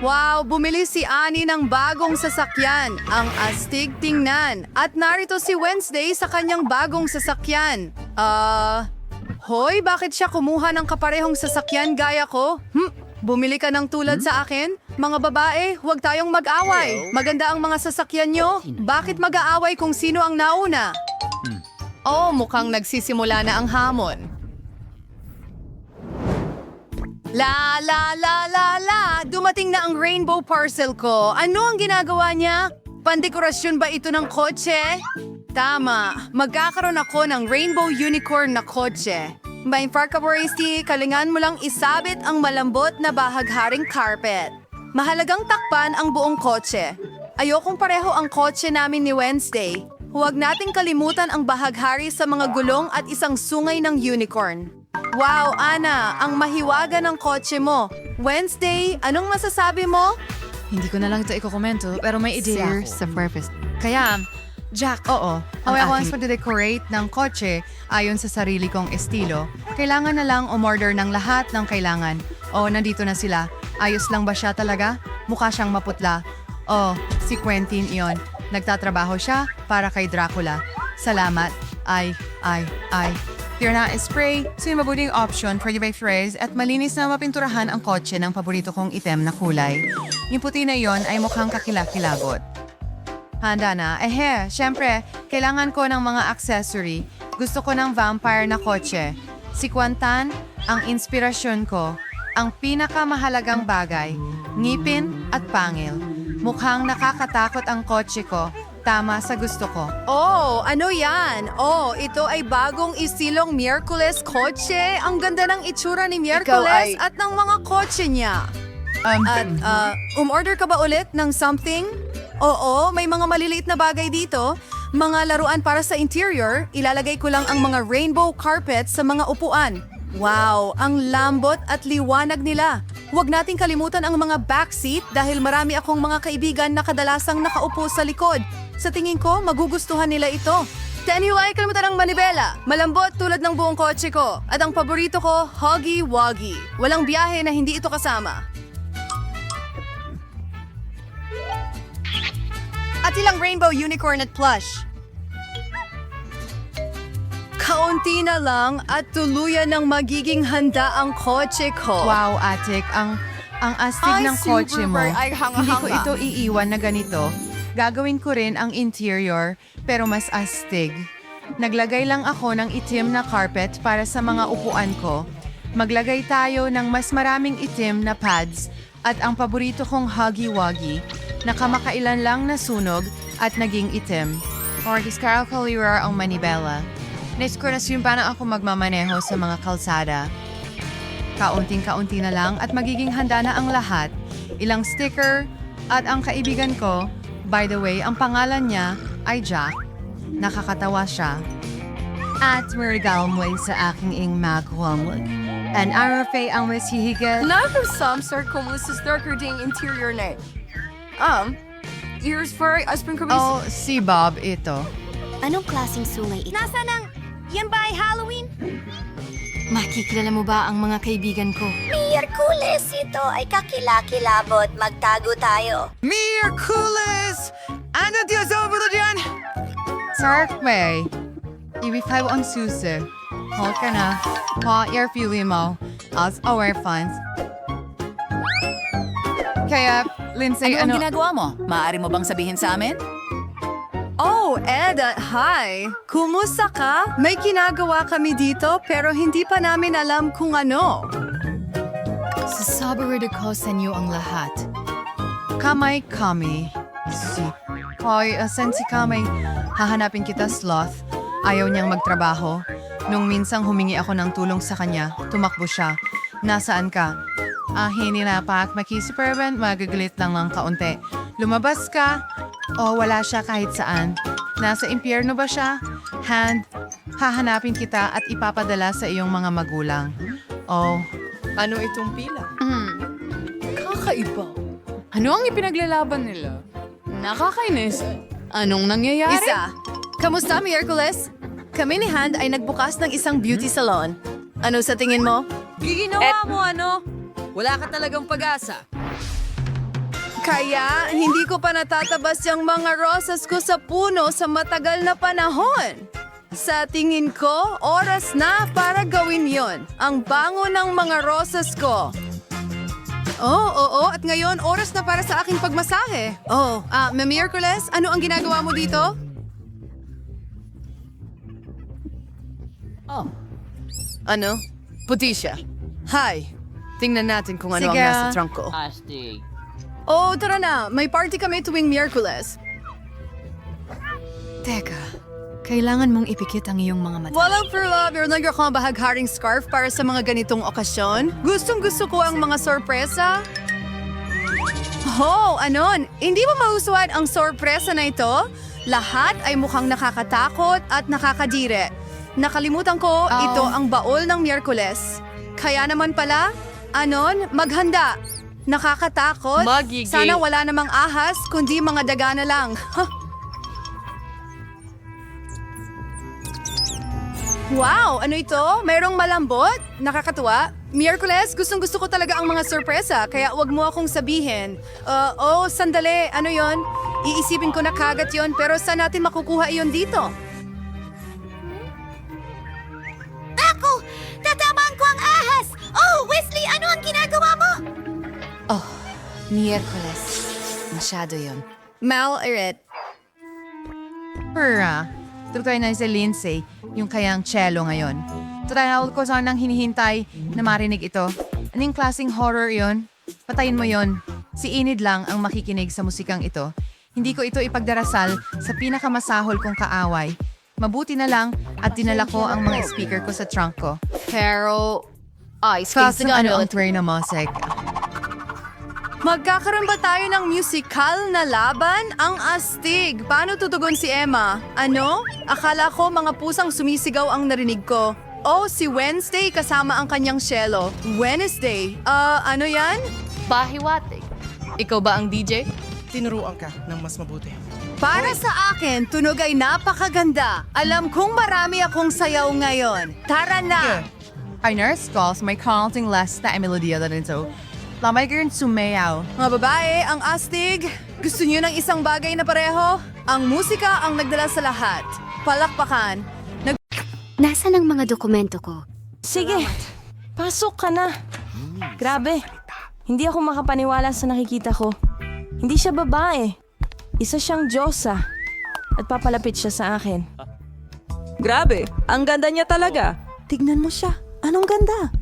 Wow, bumili si Ani ng bagong sasakyan. Ang astig tingnan. At narito si Wednesday sa kanyang bagong sasakyan. Ah... hoy, bakit siya kumuha ng kaparehong sasakyan gaya ko? Hmm, bumili ka ng tulad sa akin? Mga babae, huwag tayong mag-away. Maganda ang mga sasakyan nyo. Bakit mag-aaway kung sino ang nauna? Oh, mukhang nagsisimula na ang hamon. La la la! Dumating na ang rainbow parcel ko. Ano ang ginagawa niya? Pandekorasyon ba ito ng kotse? Tama. Magkakaroon ako ng rainbow unicorn na kotse. May Farkaboristi, kalingan mo lang isabit ang malambot na bahagharing carpet. Mahalagang takpan ang buong kotse. Ayokong pareho ang kotse namin ni Wednesday. Huwag nating kalimutan ang bahaghari sa mga gulong at isang sungay ng unicorn. Wow, Ana, ang mahiwaga ng kotse mo. Wednesday, anong masasabi mo? Hindi ko na lang ito ikokomento, pero may ideya Serious ako. purpose. Kaya, Jack, oo. Kung ako ang aking- decorate ng kotse ayon sa sarili kong estilo, kailangan na lang umorder ng lahat ng kailangan. O, nandito na sila. Ayos lang ba siya talaga? Mukha siyang maputla. O, si Quentin iyon. Nagtatrabaho siya para kay Dracula. Salamat. Ay, ay, ay. Tira na spray, so yung mabuting option for the by at malinis na mapinturahan ang kotse ng paborito kong item na kulay. Yung puti na yon ay mukhang kakilakilabot. Handa na. Ehe, syempre, kailangan ko ng mga accessory. Gusto ko ng vampire na kotse. Si Kwantan, ang inspirasyon ko. Ang pinakamahalagang bagay, ngipin at pangil. Mukhang nakakatakot ang kotse ko. Tama sa gusto ko. Oh, ano yan? Oh, ito ay bagong istilong Miyerkules kotse. Ang ganda ng itsura ni Miyerkules ay- at ng mga kotse niya. Um, At uh, umorder ka ba ulit ng something? Oo, may mga maliliit na bagay dito. Mga laruan para sa interior, ilalagay ko lang ang mga rainbow carpet sa mga upuan. Wow, ang lambot at liwanag nila. Huwag nating kalimutan ang mga backseat dahil marami akong mga kaibigan na kadalasang nakaupo sa likod. Sa tingin ko, magugustuhan nila ito. Ten huwag kalimutan ang manibela. Malambot tulad ng buong kotse ko. At ang paborito ko, Huggy Wuggy. Walang biyahe na hindi ito kasama. At ilang rainbow unicorn at plush. Kaunti na lang at tuluyan ng magiging handa ang kotse ko. Wow, Atik, ang ang astig Ay, ng kotse mo. ay, hanga-hanga. Hindi ko ito iiwan na ganito. Gagawin ko rin ang interior, pero mas astig. Naglagay lang ako ng itim na carpet para sa mga upuan ko. Maglagay tayo ng mas maraming itim na pads at ang paborito kong Huggy Wuggy na kamakailan lang nasunog at naging itim. Orkis Carol Calira ang manibela. Nes ko na yung paano ako magmamaneho sa mga kalsada. Kaunting-kaunti na lang at magiging handa na ang lahat. Ilang sticker at ang kaibigan ko, by the way, ang pangalan niya ay Jack. Nakakatawa siya. At merigal mo sa aking ing magwamag. And arafe ang mas hihiga. None of some sir kumusta darker ding interior na. Um, ears for aspirin ko Oh, si Bob ito. Anong klaseng sungay ito? Nasaan ang... Yan ba ay Halloween? Makikilala mo ba ang mga kaibigan ko? Miyerkules, ito ay kakilakilabot. Magtago tayo. Miraculous! Ano Diyos over dyan? Sark May. Ibig ang susi. Hold ka na. Pa, your feeling mo. As our funds. Kaya, Lindsay, Ano ang ano... ginagawa mo? Maaari mo bang sabihin sa amin? Oh, Ed, uh, hi! Kumusta ka? May ginagawa kami dito pero hindi pa namin alam kung ano. Sasabarid ako sa inyo ang lahat. Kamay kami. Si... Hoy, asan si Kamay? Hahanapin kita, Sloth. Ayaw niyang magtrabaho. Nung minsang humingi ako ng tulong sa kanya, tumakbo siya. Nasaan ka? Ah, hininapak, makisuperban, magagalit lang ng kaunti. Lumabas ka? O wala siya kahit saan? Nasa impyerno ba siya? Hand, hahanapin kita at ipapadala sa iyong mga magulang. Oh, Ano itong pila? Kakaiba. Ano ang ipinaglalaban nila? Nakakainis. Anong nangyayari? Isa, kamusta Miyerkules? Kami ni Hand ay nagbukas ng isang beauty salon. Ano sa tingin mo? Giginawa mo ano? Wala ka talagang pag-asa. Kaya hindi ko pa natatabas yung mga rosas ko sa puno sa matagal na panahon. Sa tingin ko, oras na para gawin yon. Ang bango ng mga rosas ko. Oh, oo, at ngayon oras na para sa aking pagmasahe. Oh, ah, uh, Miyerkules, ano ang ginagawa mo dito? Oh. Ano? Puti siya. Hi. Tingnan natin kung ano Sige. ang nasa trunk ko. Astig. Oh, tara na. May party kami tuwing Miyerkules. Teka, kailangan mong ipikit ang iyong mga mata. Walang for love, meron lang akong bahagharing scarf para sa mga ganitong okasyon. Gustong gusto ko ang mga sorpresa. Oh, anon, hindi mo mahusuan ang sorpresa na ito? Lahat ay mukhang nakakatakot at nakakadire. Nakalimutan ko, ito ang baol ng Miyerkules. Kaya naman pala, anon, maghanda. Nakakatakot. Magiging- Sana wala namang ahas, kundi mga daga na lang. Wow! Ano ito? Mayroong malambot? Nakakatuwa? Miyerkules, gustong gusto ko talaga ang mga sorpresa, kaya wag mo akong sabihin. Uh, oh, sandali, ano yon? Iisipin ko na kagat yon, pero saan natin makukuha iyon dito? Miyerkules. Masyado yon. Mal, Irit. Pura. Tutoy na si Lindsay, yung kayang cello ngayon. Tutayawal ko sanang hinihintay na marinig ito. Anong klaseng horror yon? Patayin mo yon. Si Enid lang ang makikinig sa musikang ito. Hindi ko ito ipagdarasal sa pinakamasahol kong kaaway. Mabuti na lang at dinala ko ang mga speaker ko sa trunk ko. Pero, ice Kaso ano ang tray na music? Magkakaroon ba tayo ng musical na laban? Ang astig! Paano tutugon si Emma? Ano? Akala ko mga pusang sumisigaw ang narinig ko. Oh, si Wednesday kasama ang kanyang cello. Wednesday? Ah, ano yan? Bahiwate. Ikaw ba ang DJ? Tinuruan ka ng mas mabuti. Para sa akin, tunog ay napakaganda. Alam kong marami akong sayaw ngayon. Tara na! Our nurse calls my counting less na melodya na so. Lamay ka rin sumayaw. Mga babae, ang astig. Gusto niyo ng isang bagay na pareho? Ang musika ang nagdala sa lahat. Palakpakan. Nasaan ang mga dokumento ko? Sige, pasok ka na. Grabe, hindi ako makapaniwala sa nakikita ko. Hindi siya babae. Isa siyang Diyosa. At papalapit siya sa akin. Grabe, ang ganda niya talaga. Tignan mo siya. Anong ganda?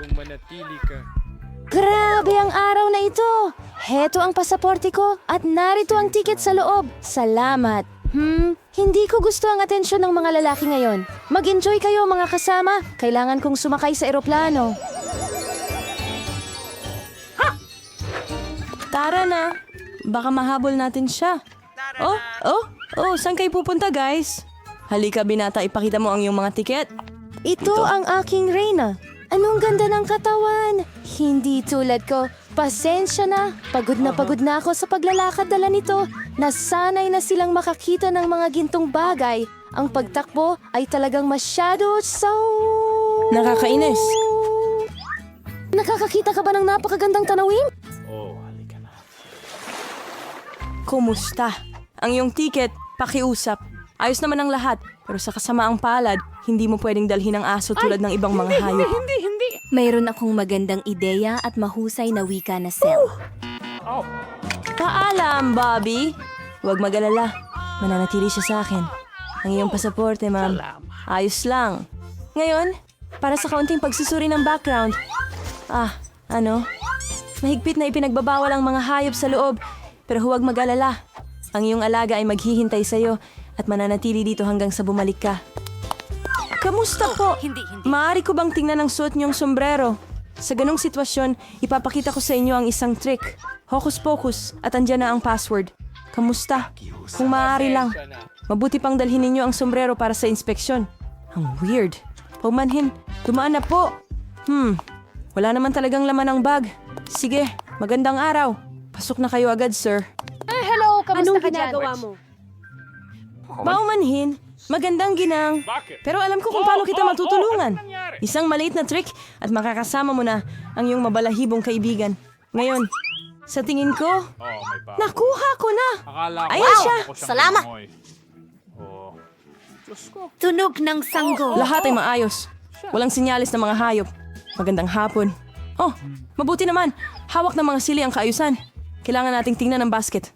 Kung manatili ka. Grabe ang araw na ito! Heto ang pasaporte ko at narito ang tiket sa loob. Salamat. Hmm, hindi ko gusto ang atensyon ng mga lalaki ngayon. Mag-enjoy kayo mga kasama. Kailangan kong sumakay sa eroplano. Tara na. Baka mahabol natin siya. Oh, oh, oh, saan kayo pupunta guys? Halika binata, ipakita mo ang iyong mga tiket. Ito, ang aking Reyna. Anong ganda ng katawan. Hindi tulad ko. Pasensya na. Pagod na pagod na ako sa paglalakad dala nito. Nasanay na silang makakita ng mga gintong bagay. Ang pagtakbo ay talagang masyado so... Nakakainis. Nakakakita ka ba ng napakagandang tanawin? Oh, halika na. Kumusta? Ang iyong tiket, pakiusap. Ayos naman ang lahat, pero sa kasamaang palad, hindi mo pwedeng dalhin ang aso tulad ng ibang mga hayop. Mayroon akong magandang ideya at mahusay na wika na cell. Paalam, Bobby! Huwag mag-alala. Mananatili siya sa akin. Ang iyong pasaporte, ma'am. Ayos lang. Ngayon, para sa kaunting pagsusuri ng background. Ah, ano? Mahigpit na ipinagbabawal ang mga hayop sa loob. Pero huwag mag-alala. Ang iyong alaga ay maghihintay sa'yo at mananatili dito hanggang sa bumalik ka. Kamusta po? Hindi, hindi. Maaari ko bang tingnan ang suot niyong sombrero? Sa ganong sitwasyon, ipapakita ko sa inyo ang isang trick. Hocus pocus at andyan na ang password. Kamusta? Kung maaari lang. Mabuti pang dalhin ninyo ang sombrero para sa inspeksyon. Ang weird. Paumanhin, dumaan na po. Hmm, wala naman talagang laman ang bag. Sige, magandang araw. Pasok na kayo agad, sir. hello, kamusta Anong ka dyan? ginagawa mo? Baumanhin, magandang ginang. Pero alam ko kung paano kita matutulungan. Isang maliit na trick at makakasama mo na ang iyong mabalahibong kaibigan. Ngayon, Sa tingin ko, Oh, nakuha ko na. Ayan siya. Salamat. Oh. Tunog ng sanggol. Lahat ay maayos. Walang sinyalis ng mga hayop. Magandang hapon. Oh, mabuti naman. Hawak ng mga sili ang kaayusan. Kailangan nating tingnan ang basket.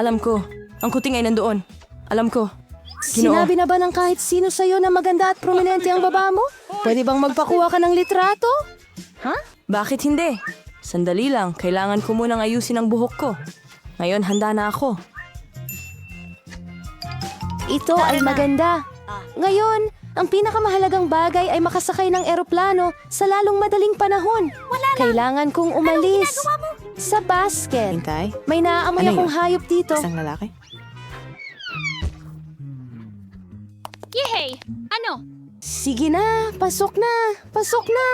Alam ko, ang kuting ay nandoon. Alam ko. Ginoo. Sinabi na ba ng kahit sino sa'yo na maganda at prominente ang baba mo? Pwede bang magpakuha ka ng litrato? Bakit hindi? Sandali lang, kailangan ko munang ayusin ang buhok ko. Ngayon, handa na ako. Ito ay maganda. Ngayon, ang pinakamahalagang bagay ay makasakay ng eroplano sa lalong madaling panahon. Kailangan kong umalis. Sa basket. Hintay? May naaamoy Ano akong yun? hayop dito. Isang lalaki? Yehey! Ano? Sige na, pasok na, pasok na.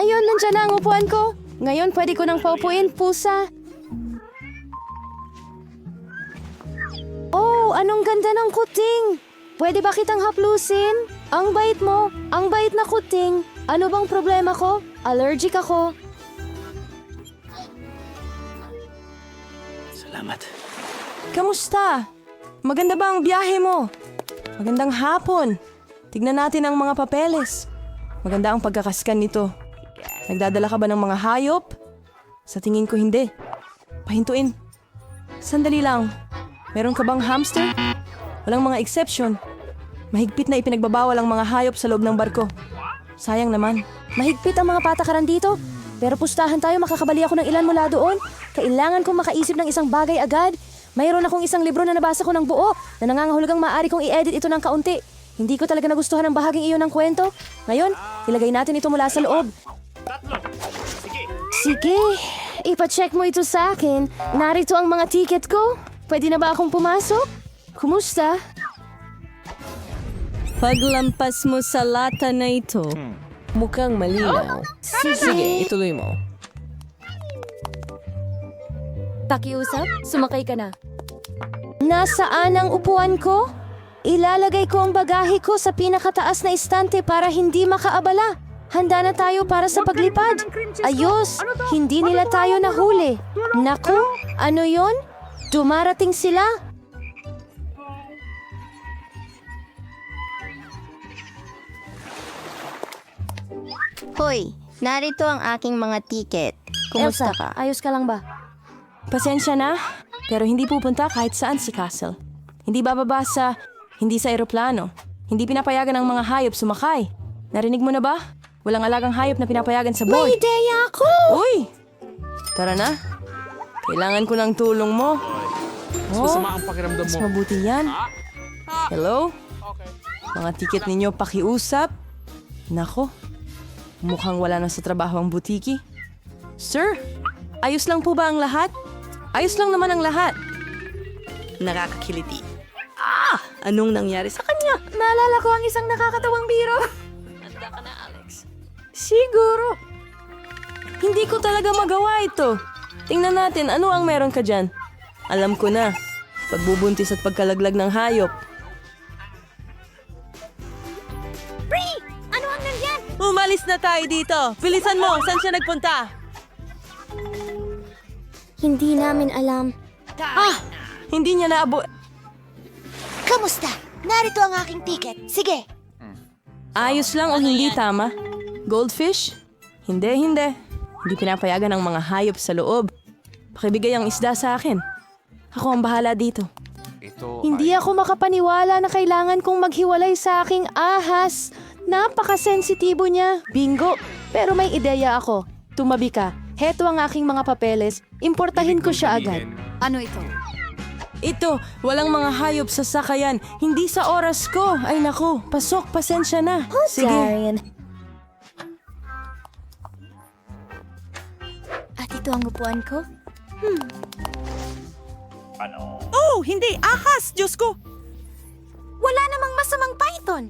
Ayun, nandyan na ang upuan ko. Ngayon, pwede ko nang paupuin, pusa. Oh, anong ganda ng kuting. Pwede ba kitang haplusin? Ang bait mo, ang bait na kuting. Ano bang problema ko? Allergic ako. Kamusta? Maganda ba ang biyahe mo? Magandang hapon. Tignan natin ang mga papeles. Maganda ang pagkakaskan nito. Nagdadala ka ba ng mga hayop? Sa tingin ko hindi. Pahintuin. Sandali lang. Meron ka bang hamster? Walang mga exception. Mahigpit na ipinagbabawal ang mga hayop sa loob ng barko. Sayang naman. Mahigpit ang mga patakaran dito. Pero pustahan tayo, makakabali ako ng ilan mula doon. Kailangan kong makaisip ng isang bagay agad. Mayroon akong isang libro na nabasa ko ng buo na nangangahulugang maaari kong i-edit ito ng kaunti. Hindi ko talaga nagustuhan ang bahaging iyon ng kwento. Ngayon, ilagay natin ito mula sa loob. Sige, ipacheck mo ito sa akin. Narito ang mga ticket ko. Pwede na ba akong pumasok? Kumusta? Paglampas mo sa lata na ito, mukhang malinaw. Sige. ituloy mo. Pakiusap, sumakay ka na. Nasaan ang upuan ko? Ilalagay ko ang bagahe ko sa pinakataas na istante para hindi makaabala. Handa na tayo para sa paglipad. Ayos, hindi nila tayo nahuli. Naku, ano yon? Dumarating sila. Hoy, narito ang aking mga tiket. Kumusta Elsa, ka? ayos ka lang ba? Pasensya na, pero hindi pupunta kahit saan si Castle. Hindi bababa sa, hindi sa eroplano. Hindi pinapayagan ng mga hayop sumakay. Narinig mo na ba? Walang alagang hayop na pinapayagan sa board. ideya ako! Uy! Tara na. Kailangan ko ng tulong mo. Mas masama ang pakiramdam Mas mo. mabuti yan. Hello? Mga tiket ninyo pakiusap? Nako, mukhang wala na sa trabaho ang butiki. Sir, ayos lang po ba ang lahat? Ayos lang naman ang lahat. Nakakakiliti. Ah! Anong nangyari sa kanya? Naalala ko ang isang nakakatawang biro. Handa ka na, Alex. Siguro. Hindi ko talaga magawa ito. Tingnan natin ano ang meron ka dyan. Alam ko na. Pagbubuntis at pagkalaglag ng hayop. Ano ang nandyan? Umalis na tayo dito. Bilisan mo. Saan siya nagpunta? Hindi namin alam. Ah! Hindi niya naabo... Kamusta? Narito ang aking tiket. Sige. Ayos lang o hindi tama? Goldfish? Hindi, hindi. Hindi pinapayagan ng mga hayop sa loob. Pakibigay ang isda sa akin. Ako ang bahala dito. Ito Hindi ako makapaniwala na kailangan kong maghiwalay sa aking ahas. Napakasensitibo niya. Bingo! Pero may ideya ako. Tumabi ka. Heto ang aking mga papeles. Importahin ko siya agad. Ano ito? Ito, walang mga hayop sa sakayan. Hindi sa oras ko. Ay nako, pasok, pasensya na. Sige. Darian. At ito ang upuan ko? Oh, hindi! Ahas! Diyos ko! Wala namang masamang python.